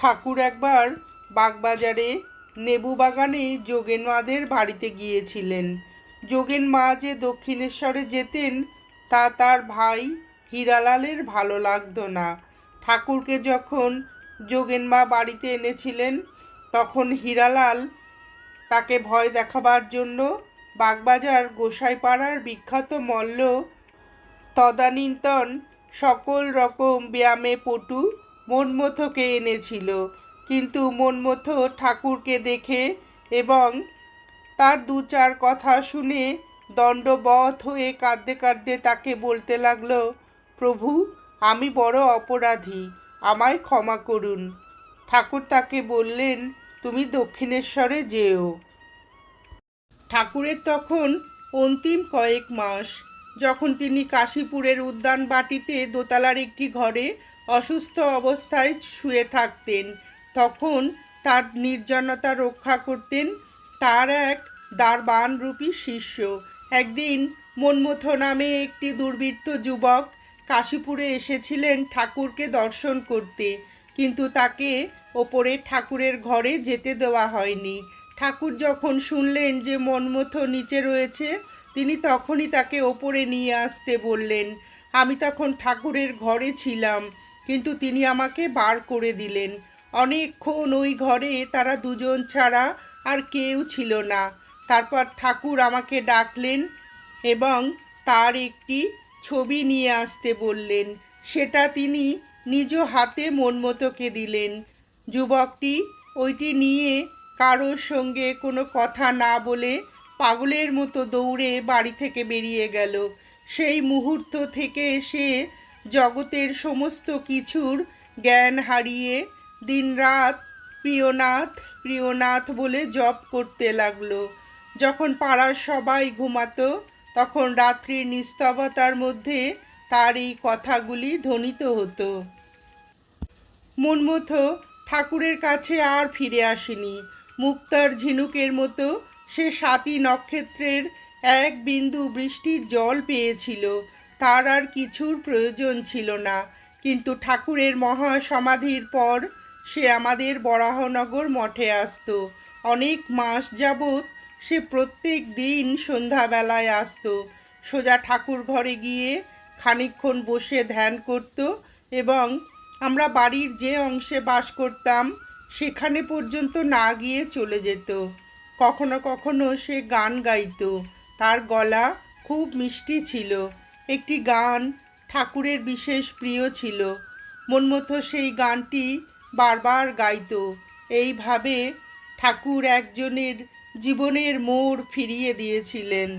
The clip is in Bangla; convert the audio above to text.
ঠাকুর একবার বাগবাজারে নেবু বাগানে যোগেন মাদের বাড়িতে গিয়েছিলেন। যোগেন মা যে দক্ষিণেশ্বরে যেতেন, তা তার ভাই হীরালালের ভালো লাগতো না। ঠাকুরকে যখন যোগেন মা বাড়িতে এনেছিলেন, তখন হীরালাল তাকে ভয় দেখাবার জন্য বাগবাজার গোসাইপাড়ার বিখ্যাত মল্ল তদানীন্তন সকল রকম ব্যায়ামে পটু মনমথকে এনেছিল। কিন্তু মনমথ ঠাকুরকে দেখে এবং তার দু চার কথা শুনে দণ্ডবধ হয়ে কাঁদতে কাঁদতে তাকে বলতে লাগল, প্রভু, আমি বড় অপরাধী, আমায় ক্ষমা করুন। ঠাকুর তাকে বললেন, তুমি দক্ষিণেশ্বরে যেও। ঠাকুরের তখন অন্তিম কয়েক মাস, যখন তিনি কাশীপুরের উদ্যান বাটিতে দোতলার একটি ঘরে অসুস্থ অবস্থায় শুয়ে থাকতেন। তখন তার নির্জনতা রক্ষা করতেন। তার এক দারবানরূপী শিষ্য। একদিন মনমথ নামে একটি দুর্বৃত্ত যুবক কাশীপুরে এসেছিলেন ঠাকুরকে দর্শন করতে। কিন্তু তাকে ওপরে ঠাকুরের ঘরে যেতে দেওয়া হয়নি। ঠাকুর যখন শুনলেন যে মনমথ নিচে রয়েছে, তিনি তখনই তাকে ওপরে নিয়ে আসতে বললেন, আমি তখন ঠাকুরের ঘরে ছিলাম। কিন্তু তিনি আমাকে বার করে দিলেন। অনেকক্ষণ ওই ঘরে তারা দুজন ছাড়া আর কেউ ছিল না। তারপর ঠাকুর আমাকে ডাকলেন এবং তার একটি ছবি নিয়ে আসতে বললেন। সেটা তিনি নিজ হাতে মনমতোকে দিলেন। যুবকটি, ওইটি নিয়ে কারোর সঙ্গে কোনো কথা না বলে পাগলের মতো দৌড়ে বাড়ি থেকে বেরিয়ে গেল। সেই মুহূর্ত থেকে সে জগতের সমস্ত কিছুর জ্ঞান হারিয়ে দিনরাত প্রিয়নাথ প্রিয়নাথ বলে জপ করতে লাগল। যখন পাড়ার সবাই ঘুমাতো, তখন রাত্রির নিস্তবতার মধ্যে তার এই কথাগুলি ধ্বনিত হতো। মনমথো, ঠাকুরের কাছে আর ফিরে আসেনি। মুক্তার ঝিনুকের মতো সে সাতী নক্ষত্রের এক বিন্দু বৃষ্টির জল পেয়েছিল। তার আর কিছুর প্রয়োজন ছিল না। কিন্তু ঠাকুরের মহা সমাধির পর সে আমাদের বরাহনগর মঠে আসতো। অনেক মাস যাবৎ সে প্রত্যেক দিন সন্ধ্যাবেলায় আসতো। সোজা ঠাকুর ঘরে গিয়ে খানিকক্ষণ বসে ধ্যান করত এবং আমরা বাড়ির যে অংশে বাস করতাম সেখানে পর্যন্ত না গিয়ে চলে যেত। কখনো কখনো সে গান গাইতো। তার গলা খুব মিষ্টি ছিল। একটি গান ঠাকুরের বিশেষ প্রিয় ছিল। মনমতো সেই গানটি বারবার গাইত। এইভাবে ঠাকুর একজনের জীবনের মোড় ফিরিয়ে দিয়েছিলেন।